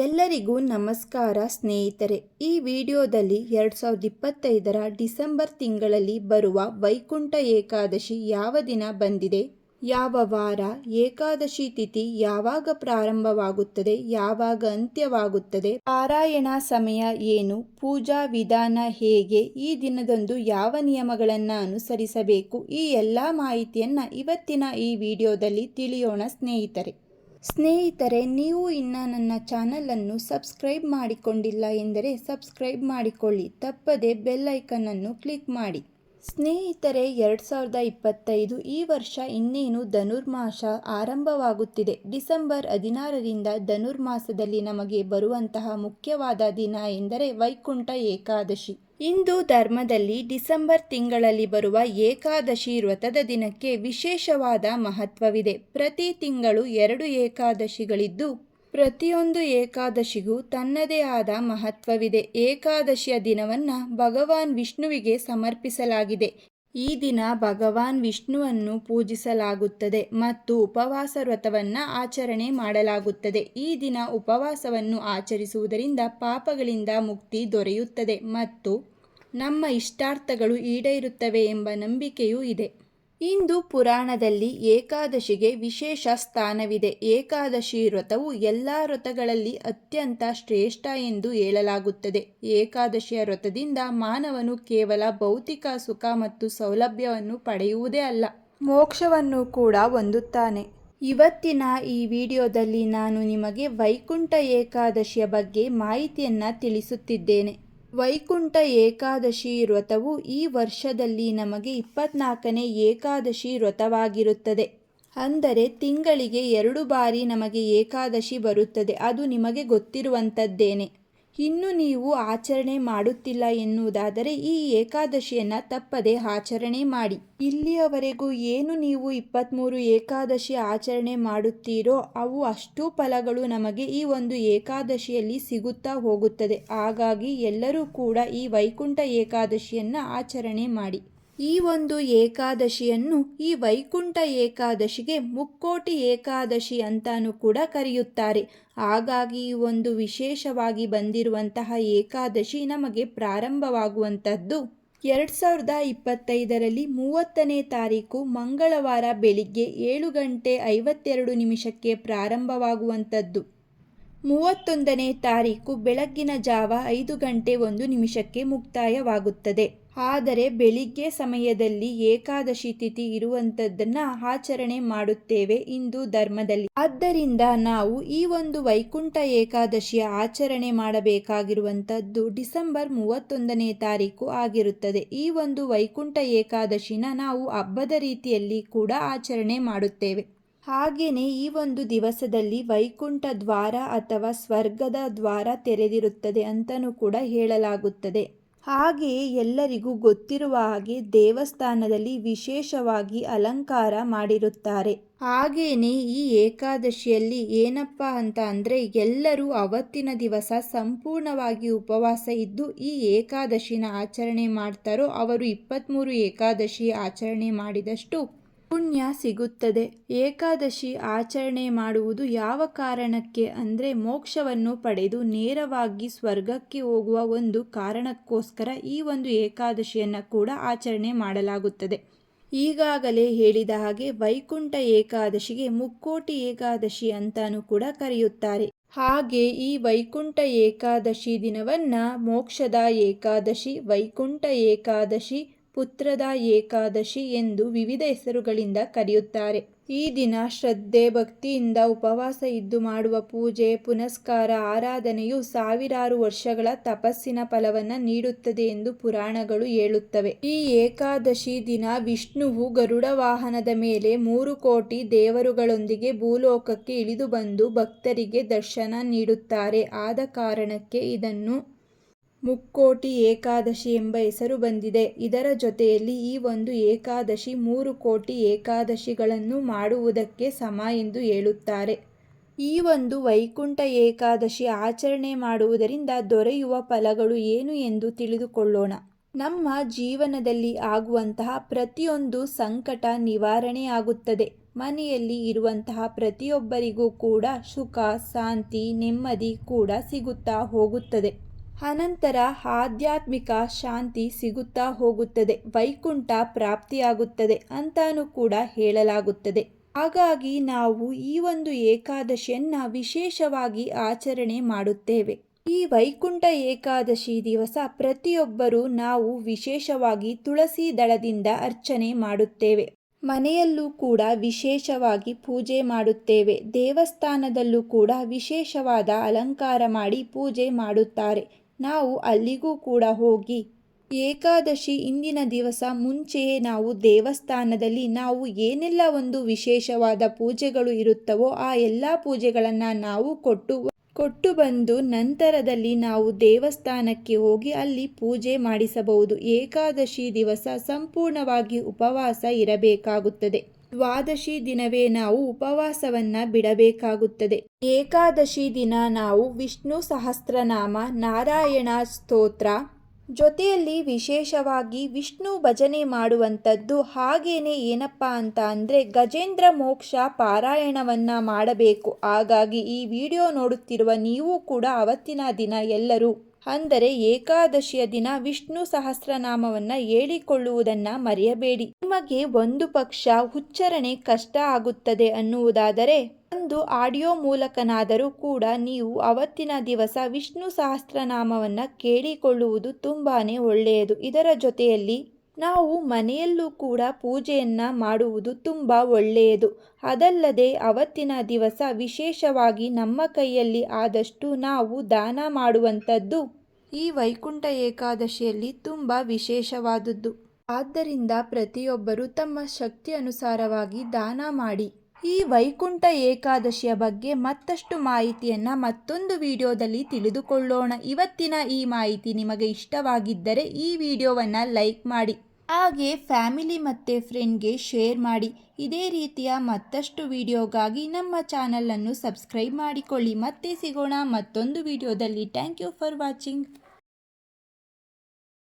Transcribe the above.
ಎಲ್ಲರಿಗೂ ನಮಸ್ಕಾರ ಸ್ನೇಹಿತರೆ. ಈ ವಿಡಿಯೋದಲ್ಲಿ ಎರಡು ಸಾವಿರದ ಇಪ್ಪತ್ತೈದರ ಡಿಸೆಂಬರ್ ತಿಂಗಳಲ್ಲಿ ಬರುವ ವೈಕುಂಠ ಏಕಾದಶಿ ಯಾವ ದಿನ ಬಂದಿದೆ? ಯಾವ ವಾರ? ಏಕಾದಶಿ ತಿಥಿ ಯಾವಾಗ ಪ್ರಾರಂಭವಾಗುತ್ತದೆ? ಯಾವಾಗ ಅಂತ್ಯವಾಗುತ್ತದೆ? ಪಾರಾಯಣ ಸಮಯ ಏನು? ಪೂಜಾ ವಿಧಾನ ಹೇಗೆ? ಈ ದಿನದಂದು ಯಾವ ನಿಯಮಗಳನ್ನು ಅನುಸರಿಸಬೇಕು? ಈ ಎಲ್ಲ ಮಾಹಿತಿಯನ್ನು ಇವತ್ತಿನ ಈ ವಿಡಿಯೋದಲ್ಲಿ ತಿಳಿಯೋಣ ಸ್ನೇಹಿತರೆ. ಸ್ನೇಹಿತರೆ, ನೀವು ಇನ್ನು ನನ್ನ ಚಾನಲನ್ನು ಸಬ್ಸ್ಕ್ರೈಬ್ ಮಾಡಿಕೊಂಡಿಲ್ಲ ಎಂದರೆ ಸಬ್ಸ್ಕ್ರೈಬ್ ಮಾಡಿಕೊಳ್ಳಿ. ತಪ್ಪದೆ ಬೆಲ್ ಐಕನನ್ನು ಕ್ಲಿಕ್ ಮಾಡಿ. ಸ್ನೇಹಿತರೆ, ಎರಡು ಸಾವಿರದ ಇಪ್ಪತ್ತೈದು ಈ ವರ್ಷ ಇನ್ನೇನು ಧನುರ್ಮಾಸ ಆರಂಭವಾಗುತ್ತಿದೆ. ಡಿಸೆಂಬರ್ ಹದಿನಾರರಿಂದ ಧನುರ್ಮಾಸದಲ್ಲಿ ನಮಗೆ ಬರುವಂತಹ ಮುಖ್ಯವಾದ ದಿನ ಎಂದರೆ ವೈಕುಂಠ ಏಕಾದಶಿ. ಹಿಂದೂ ಧರ್ಮದಲ್ಲಿ ಡಿಸೆಂಬರ್ ತಿಂಗಳಲ್ಲಿ ಬರುವ ಏಕಾದಶಿ ವ್ರತದ ದಿನಕ್ಕೆ ವಿಶೇಷವಾದ ಮಹತ್ವವಿದೆ. ಪ್ರತಿ ತಿಂಗಳು ಎರಡು ಏಕಾದಶಿಗಳಿದ್ದು, ಪ್ರತಿಯೊಂದು ಏಕಾದಶಿಗೂ ತನ್ನದೇ ಆದ ಮಹತ್ವವಿದೆ. ಏಕಾದಶಿಯ ದಿನವನ್ನು ಭಗವಾನ್ ವಿಷ್ಣುವಿಗೆ ಸಮರ್ಪಿಸಲಾಗಿದೆ. ಈ ದಿನ ಭಗವಾನ್ ವಿಷ್ಣುವನ್ನು ಪೂಜಿಸಲಾಗುತ್ತದೆ ಮತ್ತು ಉಪವಾಸ ವ್ರತವನ್ನು ಆಚರಣೆ ಮಾಡಲಾಗುತ್ತದೆ. ಈ ದಿನ ಉಪವಾಸವನ್ನು ಆಚರಿಸುವುದರಿಂದ ಪಾಪಗಳಿಂದ ಮುಕ್ತಿ ದೊರೆಯುತ್ತದೆ ಮತ್ತು ನಮ್ಮ ಇಷ್ಟಾರ್ಥಗಳು ಈಡೇರುತ್ತವೆ ಎಂಬ ನಂಬಿಕೆಯೂ ಇದೆ. ಇಂದು ಪುರಾಣದಲ್ಲಿ ಏಕಾದಶಿಗೆ ವಿಶೇಷ ಸ್ಥಾನವಿದೆ. ಏಕಾದಶಿ ವ್ರತವು ಎಲ್ಲ ವ್ರತಗಳಲ್ಲಿ ಅತ್ಯಂತ ಶ್ರೇಷ್ಠ ಎಂದು ಹೇಳಲಾಗುತ್ತದೆ. ಏಕಾದಶಿಯ ವ್ರತದಿಂದ ಮಾನವನು ಕೇವಲ ಭೌತಿಕ ಸುಖ ಮತ್ತು ಸೌಲಭ್ಯವನ್ನು ಪಡೆಯುವುದೇ ಅಲ್ಲ, ಮೋಕ್ಷವನ್ನು ಕೂಡ ಹೊಂದುತ್ತಾನೆ. ಇವತ್ತಿನ ಈ ವಿಡಿಯೋದಲ್ಲಿ ನಾನು ನಿಮಗೆ ವೈಕುಂಠ ಏಕಾದಶಿಯ ಬಗ್ಗೆ ಮಾಹಿತಿಯನ್ನು ತಿಳಿಸುತ್ತಿದ್ದೇನೆ. ವೈಕುಂಠ ಏಕಾದಶಿ ವ್ರತವು ಈ ವರ್ಷದಲ್ಲಿ ನಮಗೆ ಇಪ್ಪತ್ನಾಲ್ಕನೇ ಏಕಾದಶಿ ವ್ರತವಾಗಿರುತ್ತದೆ. ಅಂದರೆ ತಿಂಗಳಿಗೆ ಎರಡು ಬಾರಿ ನಮಗೆ ಏಕಾದಶಿ ಬರುತ್ತದೆ. ಅದು ನಿಮಗೆ ಗೊತ್ತಿರುವಂಥದ್ದೇನೆ. ಇನ್ನು ನೀವು ಆಚರಣೆ ಮಾಡುತ್ತಿಲ್ಲ ಎನ್ನುವುದಾದರೆ ಈ ಏಕಾದಶಿಯನ್ನು ತಪ್ಪದೆ ಆಚರಣೆ ಮಾಡಿ. ಇಲ್ಲಿಯವರೆಗೂ ಏನು ನೀವು ಇಪ್ಪತ್ತ್ಮೂರು ಏಕಾದಶಿ ಆಚರಣೆ ಮಾಡುತ್ತೀರೋ ಅವು ಅಷ್ಟು ಫಲಗಳು ನಮಗೆ ಈ ಒಂದು ಏಕಾದಶಿಯಲ್ಲಿ ಸಿಗುತ್ತಾ ಹೋಗುತ್ತದೆ. ಹಾಗಾಗಿ ಎಲ್ಲರೂ ಕೂಡ ಈ ವೈಕುಂಠ ಏಕಾದಶಿಯನ್ನು ಆಚರಣೆ ಮಾಡಿ. ಈ ಒಂದು ಏಕಾದಶಿಯನ್ನು ಈ ವೈಕುಂಠ ಏಕಾದಶಿಗೆ ಮುಕ್ಕೋಟಿ ಏಕಾದಶಿ ಅಂತಾನೂ ಕೂಡ ಕರೆಯುತ್ತಾರೆ. ಹಾಗಾಗಿ ಈ ಒಂದು ವಿಶೇಷವಾಗಿ ಬಂದಿರುವಂತಹ ಏಕಾದಶಿ ನಮಗೆ ಪ್ರಾರಂಭವಾಗುವಂಥದ್ದು ಎರಡು ಸಾವಿರದ ಇಪ್ಪತ್ತೈದರಲ್ಲಿ ಮೂವತ್ತನೇ ತಾರೀಕು ಮಂಗಳವಾರ ಬೆಳಿಗ್ಗೆ ಏಳು ಗಂಟೆ ಐವತ್ತೆರಡು ನಿಮಿಷಕ್ಕೆ ಪ್ರಾರಂಭವಾಗುವಂಥದ್ದು. ಮೂವತ್ತೊಂದನೇ ತಾರೀಕು ಬೆಳಗ್ಗಿನ ಜಾವ ಐದು ಗಂಟೆ ಒಂದು ನಿಮಿಷಕ್ಕೆ ಮುಕ್ತಾಯವಾಗುತ್ತದೆ. ಆದರೆ ಬೆಳಿಗ್ಗೆ ಸಮಯದಲ್ಲಿ ಏಕಾದಶಿ ತಿಥಿ ಇರುವಂಥದ್ದನ್ನು ಆಚರಣೆ ಮಾಡುತ್ತೇವೆ ಇಂದು ಧರ್ಮದಲ್ಲಿ. ಆದ್ದರಿಂದ ನಾವು ಈ ಒಂದು ವೈಕುಂಠ ಏಕಾದಶಿಯ ಆಚರಣೆ ಮಾಡಬೇಕಾಗಿರುವಂಥದ್ದು ಡಿಸೆಂಬರ್ ಮೂವತ್ತೊಂದನೇ ತಾರೀಕು ಆಗಿರುತ್ತದೆ. ಈ ಒಂದು ವೈಕುಂಠ ಏಕಾದಶಿನ ನಾವು ಹಬ್ಬದ ರೀತಿಯಲ್ಲಿ ಕೂಡ ಆಚರಣೆ ಮಾಡುತ್ತೇವೆ. ಹಾಗೆಯೇ ಈ ಒಂದು ದಿವಸದಲ್ಲಿ ವೈಕುಂಠ ದ್ವಾರ ಅಥವಾ ಸ್ವರ್ಗದ ದ್ವಾರ ತೆರೆದಿರುತ್ತದೆ ಅಂತಲೂ ಕೂಡ ಹೇಳಲಾಗುತ್ತದೆ. ಹಾಗೆಯೇ ಎಲ್ಲರಿಗೂ ಗೊತ್ತಿರುವ ಹಾಗೆ ದೇವಸ್ಥಾನದಲ್ಲಿ ವಿಶೇಷವಾಗಿ ಅಲಂಕಾರ ಮಾಡಿರುತ್ತಾರೆ. ಹಾಗೆಯೇ ಈ ಏಕಾದಶಿಯಲ್ಲಿ ಏನಪ್ಪ ಅಂತ ಅಂದರೆ ಎಲ್ಲರೂ ಅವತ್ತಿನ ದಿವಸ ಸಂಪೂರ್ಣವಾಗಿ ಉಪವಾಸ ಇದ್ದು ಈ ಏಕಾದಶಿನ ಆಚರಣೆ ಮಾಡ್ತಾರೋ ಅವರು ಇಪ್ಪತ್ತ್ಮೂರು ಏಕಾದಶಿ ಆಚರಣೆ ಮಾಡಿದಷ್ಟು ಪುಣ್ಯ ಸಿಗುತ್ತದೆ. ಏಕಾದಶಿ ಆಚರಣೆ ಮಾಡುವುದು ಯಾವ ಕಾರಣಕ್ಕೆ ಅಂದರೆ ಮೋಕ್ಷವನ್ನು ಪಡೆದು ನೇರವಾಗಿ ಸ್ವರ್ಗಕ್ಕೆ ಹೋಗುವ ಒಂದು ಕಾರಣಕ್ಕೋಸ್ಕರ ಈ ಒಂದು ಏಕಾದಶಿಯನ್ನು ಕೂಡ ಆಚರಣೆ ಮಾಡಲಾಗುತ್ತದೆ. ಈಗಾಗಲೇ ಹೇಳಿದ ಹಾಗೆ ವೈಕುಂಠ ಏಕಾದಶಿಗೆ ಮುಕ್ಕೋಟಿ ಏಕಾದಶಿ ಅಂತಾನೂ ಕೂಡ ಕರೆಯುತ್ತಾರೆ. ಹಾಗೆ ಈ ವೈಕುಂಠ ಏಕಾದಶಿ ದಿನವನ್ನು ಮೋಕ್ಷದ ಏಕಾದಶಿ, ವೈಕುಂಠ ಏಕಾದಶಿ ಪುತ್ರದ ಏಕಾದಶಿ ಎಂದು ವಿವಿಧ ಹೆಸರುಗಳಿಂದ ಕರೆಯುತ್ತಾರೆ. ಈ ದಿನ ಶ್ರದ್ಧೆ, ಭಕ್ತಿಯಿಂದ ಉಪವಾಸ ಇದ್ದು ಮಾಡುವ ಪೂಜೆ, ಪುನಸ್ಕಾರ, ಆರಾಧನೆಯು ಸಾವಿರಾರು ವರ್ಷಗಳ ತಪಸ್ಸಿನ ಫಲವನ್ನು ನೀಡುತ್ತದೆ ಎಂದು ಪುರಾಣಗಳು ಹೇಳುತ್ತವೆ. ಈ ಏಕಾದಶಿ ದಿನ ವಿಷ್ಣುವು ಗರುಡ ವಾಹನದ ಮೇಲೆ ಮೂರು ಕೋಟಿ ದೇವರುಗಳೊಂದಿಗೆ ಭೂಲೋಕಕ್ಕೆ ಇಳಿದು ಬಂದು ಭಕ್ತರಿಗೆ ದರ್ಶನ ನೀಡುತ್ತಾರೆ. ಆದ ಕಾರಣಕ್ಕೆ ಇದನ್ನು ಮುಕ್ಕೋಟಿ ಏಕಾದಶಿ ಎಂಬ ಹೆಸರು ಬಂದಿದೆ. ಇದರ ಜೊತೆಯಲ್ಲಿ ಈ ಒಂದು ಏಕಾದಶಿ ಮೂರು ಕೋಟಿ ಏಕಾದಶಿಗಳನ್ನು ಮಾಡುವುದಕ್ಕೆ ಸಮ ಎಂದು ಹೇಳುತ್ತಾರೆ. ಈ ಒಂದು ವೈಕುಂಠ ಏಕಾದಶಿ ಆಚರಣೆ ಮಾಡುವುದರಿಂದ ದೊರೆಯುವ ಫಲಗಳು ಏನು ಎಂದು ತಿಳಿದುಕೊಳ್ಳೋಣ. ನಮ್ಮ ಜೀವನದಲ್ಲಿ ಆಗುವಂತಹ ಪ್ರತಿಯೊಂದು ಸಂಕಟ ನಿವಾರಣೆ ಆಗುತ್ತದೆ ಮನೆಯಲ್ಲಿ ಇರುವಂತಹ ಪ್ರತಿಯೊಬ್ಬರಿಗೂ ಕೂಡ ಸುಖ, ಶಾಂತಿ, ನೆಮ್ಮದಿ ಕೂಡ ಸಿಗುತ್ತಾ ಹೋಗುತ್ತದೆ. ಅನಂತರ ಆಧ್ಯಾತ್ಮಿಕ ಶಾಂತಿ ಸಿಗುತ್ತಾ ಹೋಗುತ್ತದೆ, ವೈಕುಂಠ ಪ್ರಾಪ್ತಿಯಾಗುತ್ತದೆ ಅಂತಾನೂ ಕೂಡ ಹೇಳಲಾಗುತ್ತದೆ. ಹಾಗಾಗಿ ನಾವು ಈ ಒಂದು ಏಕಾದಶಿಯನ್ನ ವಿಶೇಷವಾಗಿ ಆಚರಣೆ ಮಾಡುತ್ತೇವೆ. ಈ ವೈಕುಂಠ ಏಕಾದಶಿ ದಿವಸ ಪ್ರತಿಯೊಬ್ಬರೂ ನಾವು ವಿಶೇಷವಾಗಿ ತುಳಸಿ ದಳದಿಂದ ಅರ್ಚನೆ ಮಾಡುತ್ತೇವೆ. ಮನೆಯಲ್ಲೂ ಕೂಡ ವಿಶೇಷವಾಗಿ ಪೂಜೆ ಮಾಡುತ್ತೇವೆ. ದೇವಸ್ಥಾನದಲ್ಲೂ ಕೂಡ ವಿಶೇಷವಾದ ಅಲಂಕಾರ ಮಾಡಿ ಪೂಜೆ ಮಾಡುತ್ತಾರೆ. ನಾವು ಅಲ್ಲಿಗೂ ಕೂಡ ಹೋಗಿ ಏಕಾದಶಿ ಇಂದಿನ ದಿವಸ ಮುಂಚೆಯೇ ನಾವು ದೇವಸ್ಥಾನದಲ್ಲಿ ನಾವು ಏನೆಲ್ಲ ಒಂದು ವಿಶೇಷವಾದ ಪೂಜೆಗಳು ಇರುತ್ತವೋ ಆ ಎಲ್ಲ ಪೂಜೆಗಳನ್ನು ನಾವು ಕೊಟ್ಟು ಕೊಟ್ಟು ಬಂದು ನಂತರದಲ್ಲಿ ನಾವು ದೇವಸ್ಥಾನಕ್ಕೆ ಹೋಗಿ ಅಲ್ಲಿ ಪೂಜೆ ಮಾಡಿಸಬಹುದು. ಏಕಾದಶಿ ದಿವಸ ಸಂಪೂರ್ಣವಾಗಿ ಉಪವಾಸ ಇರಬೇಕಾಗುತ್ತದೆ. ದ್ವಾದಶಿ ದಿನವೇ ನಾವು ಉಪವಾಸವನ್ನ ಬಿಡಬೇಕಾಗುತ್ತದೆ. ಏಕಾದಶಿ ದಿನ ನಾವು ವಿಷ್ಣು ಸಹಸ್ರನಾಮ, ನಾರಾಯಣ ಸ್ತೋತ್ರ ಜೊತೆಯಲ್ಲಿ ವಿಶೇಷವಾಗಿ ವಿಷ್ಣು ಭಜನೆ ಮಾಡುವಂಥದ್ದು ಹಾಗೇನೆ ಏನಪ್ಪ ಅಂತ ಅಂದರೆ ಗಜೇಂದ್ರ ಮೋಕ್ಷ ಪಾರಾಯಣವನ್ನು ಮಾಡಬೇಕು. ಹಾಗಾಗಿ ಈ ವಿಡಿಯೋ ನೋಡುತ್ತಿರುವ ನೀವು ಕೂಡ ಅವತ್ತಿನ ದಿನ ಎಲ್ಲರೂ ಅಂದರೆ ಏಕಾದಶಿಯ ದಿನ ವಿಷ್ಣು ಸಹಸ್ರನಾಮವನ್ನು ಹೇಳಿಕೊಳ್ಳುವುದನ್ನ ಮರೆಯಬೇಡಿ. ನಿಮಗೆ ಒಂದು ಪಕ್ಷ ಉಚ್ಚಾರಣೆ ಕಷ್ಟ ಆಗುತ್ತದೆ ಅನ್ನುವುದಾದರೆ, ಒಂದು ಆಡಿಯೋ ಮೂಲಕನಾದರೂ ಕೂಡ ನೀವು ಅವತ್ತಿನ ದಿವಸ ವಿಷ್ಣು ಸಹಸ್ರನಾಮವನ್ನು ಕೇಳಿಕೊಳ್ಳುವುದು ತುಂಬಾನೇ ಒಳ್ಳೆಯದು. ಇದರ ಜೊತೆಯಲ್ಲಿ ನಾವು ಮನೆಯಲ್ಲೂ ಕೂಡ ಪೂಜೆಯನ್ನು ಮಾಡುವುದು ತುಂಬ ಒಳ್ಳೆಯದು. ಅದಲ್ಲದೆ ಅವತ್ತಿನ ದಿವಸ ವಿಶೇಷವಾಗಿ ನಮ್ಮ ಕೈಯಲ್ಲಿ ಆದಷ್ಟು ನಾವು ದಾನ ಮಾಡುವಂಥದ್ದು ಈ ವೈಕುಂಠ ಏಕಾದಶಿಯಲ್ಲಿ ತುಂಬ ವಿಶೇಷವಾದದ್ದು. ಆದ್ದರಿಂದ ಪ್ರತಿಯೊಬ್ಬರು ತಮ್ಮ ಶಕ್ತಿ ಅನುಸಾರವಾಗಿ ದಾನ ಮಾಡಿ. ಈ ವೈಕುಂಠ ಏಕಾದಶಿಯ ಬಗ್ಗೆ ಮತ್ತಷ್ಟು ಮಾಹಿತಿಯನ್ನ ಮತ್ತೊಂದು ವಿಡಿಯೋದಲ್ಲಿ ತಿಳಿದುಕೊಳ್ಳೋಣ. ಇವತ್ತಿನ ಈ ಮಾಹಿತಿ ನಿಮಗೆ ಇಷ್ಟವಾಗಿದ್ದರೆ ಈ ವಿಡಿಯೋವನ್ನು ಲೈಕ್ ಮಾಡಿ, ಹಾಗೆ ಫ್ಯಾಮಿಲಿ ಮತ್ತು ಫ್ರೆಂಡ್ಗೆ ಶೇರ್ ಮಾಡಿ. ಇದೇ ರೀತಿಯ ಮತ್ತಷ್ಟು ವಿಡಿಯೋಗಾಗಿ ನಮ್ಮ ಚಾನಲನ್ನು ಸಬ್ಸ್ಕ್ರೈಬ್ ಮಾಡಿಕೊಳ್ಳಿ. ಮತ್ತೆ ಸಿಗೋಣ ಮತ್ತೊಂದು ವಿಡಿಯೋದಲ್ಲಿ. Thank you for watching.